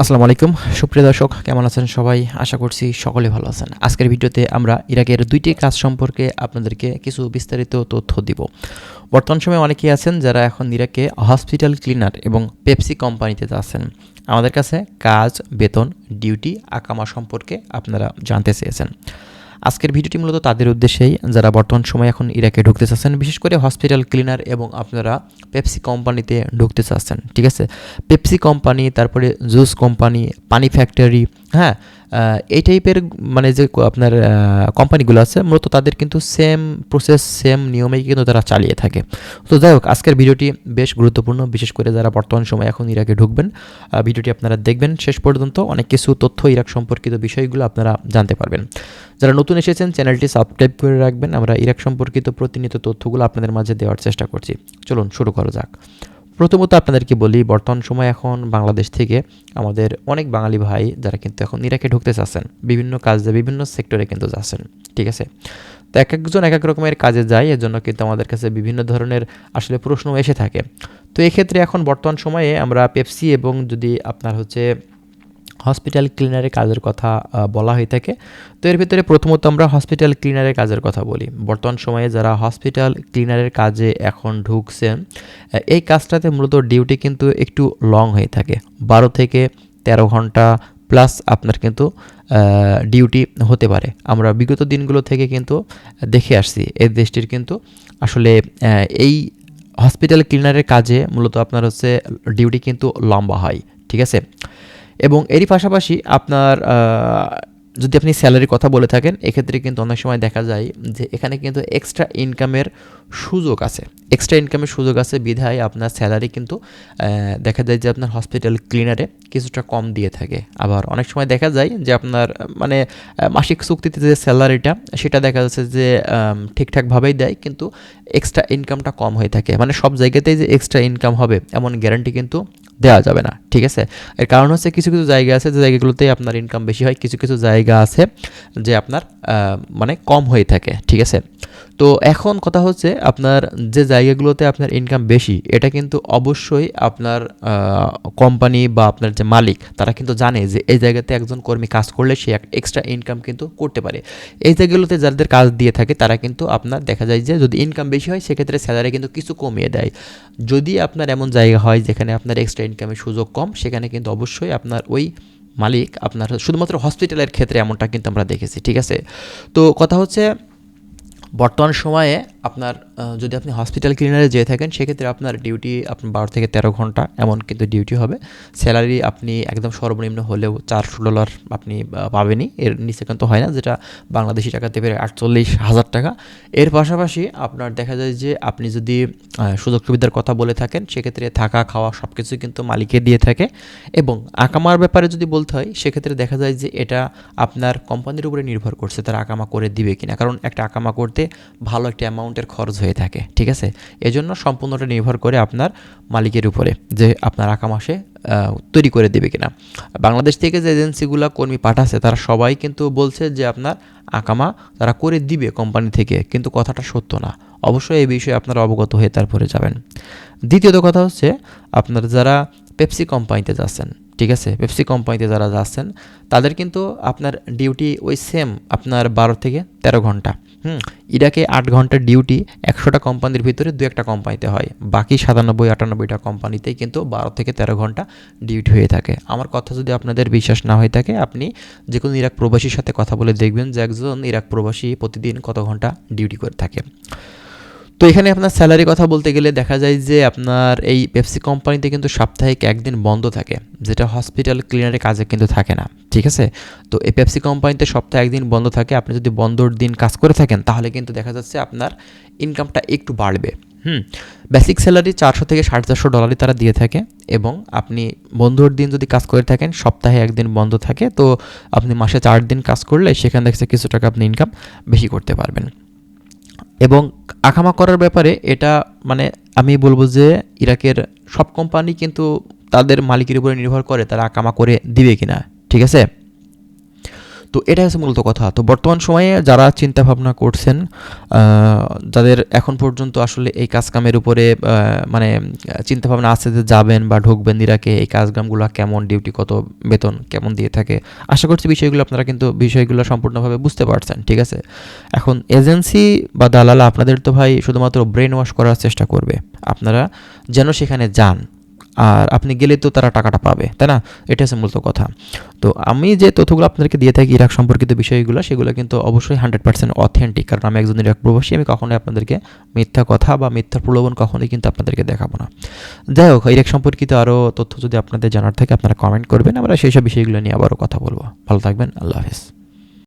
আসসালামু আলাইকুম। সুপ্রিয় দর্শক, কেমন আছেন সবাই? আশা করছি সকলে ভালো আছেন। আজকের ভিডিওতে আমরা ইরাকের দুইটি কাজ সম্পর্কে আপনাদেরকে কিছু বিস্তারিত তথ্য দিব। বর্তমান সময়ে অনেকেই আছেন যারা এখন ইরাকে হসপিটাল ক্লিনার এবং পেপসি কোম্পানিতে আছেন। আমাদের কাছে কাজ, বেতন, ডিউটি, আকামা সম্পর্কে আপনারা জানতে চেয়েছেন। আজকের ভিডিওটি মূলত তাদের উদ্দেশ্যেই। যারা বর্তমান সময়ে এখন ইরাকে ঢুকতে চাচ্ছেন, বিশেষ করে হসপিটাল ক্লিনার এবং আপনারা পেপসি কোম্পানিতে ঢুকতে চাচ্ছেন, ঠিক আছে? পেপসি কোম্পানি, তারপরে জুস কোম্পানি, পানি ফ্যাক্টরি হ্যাঁ? এই টাইপের মানে যে আপনার কোম্পানিগুলো আছে, মূলত তাদের কিন্তু সেম প্রসেস সেম নিয়মেই কিন্তু তারা চালিয়ে থাকে। তো যাই হোক, আজকের ভিডিওটি বেশ গুরুত্বপূর্ণ। বিশেষ করে যারা বর্তমান সময় এখন ইরাকে ঢুকবেন ভিডিওটি আপনারা দেখবেন। শেষ পর্যন্ত অনেক কিছু তথ্য ইরাক সম্পর্কিত বিষয়গুলো আপনারা জানতে পারবেন। যারা নতুন এসেছেন, চ্যানেলটি সাবস্ক্রাইব করে রাখবেন। আমরা ইরাক সম্পর্কিত প্রতিনিয়ত তথ্যগুলো আপনাদের মাঝে দেওয়ার চেষ্টা করছি। চলুন, শুরু করা যাক। প্রথমত আপনাদেরকে বলি, বর্তমান সময় এখন বাংলাদেশ থেকে আমাদের অনেক বাঙালি ভাই যারা কিন্তু এখন ইরাকে ঢুকতে চাচ্ছেন, বিভিন্ন কাজে বিভিন্ন সেক্টরে কিন্তু যাচ্ছেন, ঠিক আছে? তো এক একজন এক এক রকমের কাজে যায়, এর জন্য কিন্তু আমাদের কাছে বিভিন্ন ধরনের আসলে প্রশ্ন এসে থাকে। তো এক্ষেত্রে এখন বর্তমান সময়ে আমরা পেপসি এবং যদি আপনার হচ্ছে হসপিটাল ক্লিনারের কাজের কথা বলা হয়ে থাকে। তো এর ভিতরে প্রথমত আমরা হসপিটাল ক্লিনারের কাজের কথা বলি। বর্তমান সময়ে যারা হসপিটাল ক্লিনারের কাজে এখন ঢুকছেন এই কাজটাতে মূলত ডিউটি কিন্তু একটু লং হয়ে থাকে। বারো থেকে তেরো ঘণ্টা প্লাস আপনার কিন্তু ডিউটি হতে পারে। আমরা বিগত দিনগুলো থেকে কিন্তু দেখে আসছি। এই দেশটির কিন্তু আসলে এই হসপিটাল ক্লিনারের কাজে মূলত আপনার হচ্ছে ডিউটি কিন্তু লম্বা হয়। ঠিক আছে? এবং এরই পাশাপাশি আপনার যদি আপনি স্যালারির কথা বলে থাকেন, এক্ষেত্রে কিন্তু অনেক সময় দেখা যায় যে এখানে কিন্তু এক্সট্রা ইনকামের সুযোগ আছে। এক্সট্রা ইনকামের সুযোগ আছে বিধায় আপনার স্যালারি কিন্তু দেখা যায় যে আপনার হসপিটাল ক্লিনারে কিছুটা কম দিয়ে থাকে। আবার অনেক সময় দেখা যায় যে আপনার মানে মাসিক চুক্তিতে যে স্যালারিটা সেটা দেখা যাচ্ছে যে ঠিকঠাকভাবেই দেয়, কিন্তু এক্সট্রা ইনকামটা কম হয়ে থাকে। মানে সব জায়গাতেই যে এক্সট্রা ইনকাম হবে, এমন গ্যারান্টি কিন্তু দেওয়া যাবে না, ঠিক আছে? এর কারণ হচ্ছে কিছু কিছু জায়গা আছে, যে জায়গাগুলোতে আপনার ইনকাম বেশি হয়, কিছু কিছু জায়গা আছে যে আপনার মানে কম হয়ে থাকে, ঠিক আছে? তো এখন কথা হচ্ছে আপনার যে জায়গাগুলোতে আপনার ইনকাম বেশি, এটা কিন্তু অবশ্যই আপনার কোম্পানি বা আপনার যে মালিক, তারা কিন্তু জানে যে এই জায়গাতে একজন কর্মী কাজ করলে সে এক্সট্রা ইনকাম কিন্তু করতে পারে। এই জায়গাগুলোতে যাদের কাজ দিয়ে থাকে, তারা কিন্তু আপনার দেখা যায় যে যদি ইনকাম বেশি হয়, সেক্ষেত্রে স্যালারি কিন্তু কিছু কমিয়ে দেয়। যদি আপনার এমন জায়গা হয় যেখানে আপনার এক্সট্রা ইনকামের সুযোগ কম, সেখানে কিন্তু অবশ্যই আপনার ওই মালিক আপনার শুধুমাত্র হসপিটালের ক্ষেত্রে এমনটা কিন্তু আমরা দেখেছি, ঠিক আছে? তো কথা হচ্ছে, বর্তমান সময়ে আপনার যদি আপনি হসপিটাল ক্লিনারে যেয়ে থাকেন, সেক্ষেত্রে আপনার ডিউটি আপনার বারো থেকে তেরো ঘণ্টা, এমন কিন্তু ডিউটি হবে। স্যালারি আপনি একদম সর্বনিম্ন হলেও চারশো ডলার আপনি পাবেনই। এর নিচে কিন্তু হয় না, যেটা বাংলাদেশি টাকাতে বেড়ে আটচল্লিশ হাজার টাকা। এর পাশাপাশি আপনার দেখা যায় যে, আপনি যদি সুযোগ সুবিধার কথা বলে থাকেন, সেক্ষেত্রে থাকা, খাওয়া সব কিছু কিন্তু মালিকে দিয়ে থাকে। এবং আকামার ব্যাপারে যদি বলতে হয়, সেক্ষেত্রে দেখা যায় যে, এটা আপনার কোম্পানির উপরে নির্ভর করছে, তারা আকামা করে দিবে কিনা। কারণ একটা আকামা করতে ভালো একটা অ্যামাউন্টের খরচ হয়ে থাকে ঠিক আছে? এজন্য সম্পূর্ণটা নির্ভর করে আপনার মালিকের উপরে যে আপনার আকামা সে আহ, তৈরি করে দেবে কিনা। বাংলাদেশ থেকে যে এজেন্সিগুলো কর্মী পাঠাচ্ছে তারা সবাই কিন্তু বলছে যে আপনার আকামা তারা করে দিবে কোম্পানি থেকে কিন্তু কথাটা সত্য না। অবশ্যই এই বিষয়ে আপনারা অবগত হয়ে তারপরে যাবেন। দ্বিতীয়ত কথা হচ্ছে আপনার যারা পেপসি কোম্পানিতে যাচ্ছেন ঠিক আছে? পেপসি কোম্পানিতে যারা যাচ্ছেন তাদের কিন্তু আপনার ডিউটি ওই সেম আপনার বারো থেকে তেরো ঘণ্টা। হুম। ইরাকে আট ঘণ্টার ডিউটি একশোটা কোম্পানির ভিতরে দু একটা কোম্পানিতে হয়। বাকি সাতানব্বই, আটানব্বইটা কোম্পানিতেই কিন্তু বারো থেকে তেরো ঘণ্টা ডিউটি হয়ে থাকে। আমার কথা যদি আপনাদের বিশ্বাস না হয়ে থাকে, আপনি যে কোনো ইরাক প্রবাসীর সাথে কথা বলে দেখবেন যে একজন ইরাক প্রবাসী প্রতিদিন কত ঘণ্টা ডিউটি করে থাকে। তো এখানে আপনার স্যালারি কথা বলতে গেলে দেখা যায় যে আপনার এই পেপসি কোম্পানিতে কিন্তু সাপ্তাহিক একদিন বন্ধ থাকে, যেটা হসপিটাল ক্লিনারের কাজে কিন্তু থাকে না, ঠিক আছে? তো এই পেপসি কোম্পানিতে সপ্তাহে একদিন বন্ধ থাকে, আপনি যদি বন্ধর দিন কাজ করে থাকেন, তাহলে কিন্তু দেখা যাচ্ছে আপনার ইনকামটা একটু বাড়বে, হুম? বেসিক স্যালারি চারশো থেকে সাড়ে চারশো ডলারই তারা দিয়ে থাকে এবং আপনি বন্ধুর দিন যদি কাজ করে থাকেন, সপ্তাহে একদিন বন্ধ থাকে, তো আপনি মাসে চার দিন কাজ করলে সেখান থেকে কিছু টাকা আপনি ইনকাম বেশি করতে পারবেন। এবং আখামা করার ব্যাপারে এটা মানে আমি বলব যে ইরাকের সব কোম্পানি কিন্তু তাদের মালিকের উপরে নির্ভর করে তারা আকামা করে দিবে কিনা, ঠিক আছে? তো এটাই এটা হচ্ছে মূলত কথা। তো বর্তমান সময়ে যারা চিন্তা ভাবনা করছেন যাদের এখন পর্যন্ত আসলে এই কাজ কামের উপরে মানে চিন্তা ভাবনা আছে যে যাবেন বা ঢুকবেন ইরাকে, এই কাজকামগুলো কেমন, ডিউটি কত, বেতন কেমন দিয়ে থাকে, আশা করছি বিষয়গুলো আপনারা কিন্তু বিষয়গুলো সম্পূর্ণভাবে বুঝতে পারছেন, ঠিক আছে? এখন এজেন্সি বা দালাল, আপনাদের তো ভাই শুধুমাত্র ব্রেন ওয়াশ করার চেষ্টা করবে। আপনারা যেন সেখানে যান। আর আপনি গেলে তো তারা টাকাটা পাবে, তাই না? এটা হচ্ছে মূলত কথা। তো আমি যে তথ্যগুলো আপনাদেরকে দিয়ে থাকি ইরাক সম্পর্কিত বিষয়গুলো, সেগুলো কিন্তু অবশ্যই হান্ড্রেড পার্সেন্ট অথেন্টিক কারণ আমি একজন ইরাক প্রবাসী, আমি কখনোই আপনাদেরকে মিথ্যা কথা বা মিথ্যা প্রলোভন কখনোই কিন্তু আপনাদেরকে দেখাবো না। যাই হোক, ইরাক সম্পর্কিত আরও তথ্য যদি আপনাদের জানার থাকে, আপনারা কমেন্ট করবেন, আমরা সেই সব বিষয়গুলো নিয়ে আবারও কথা বলব। ভালো থাকবেন, আল্লাহ হাফিজ।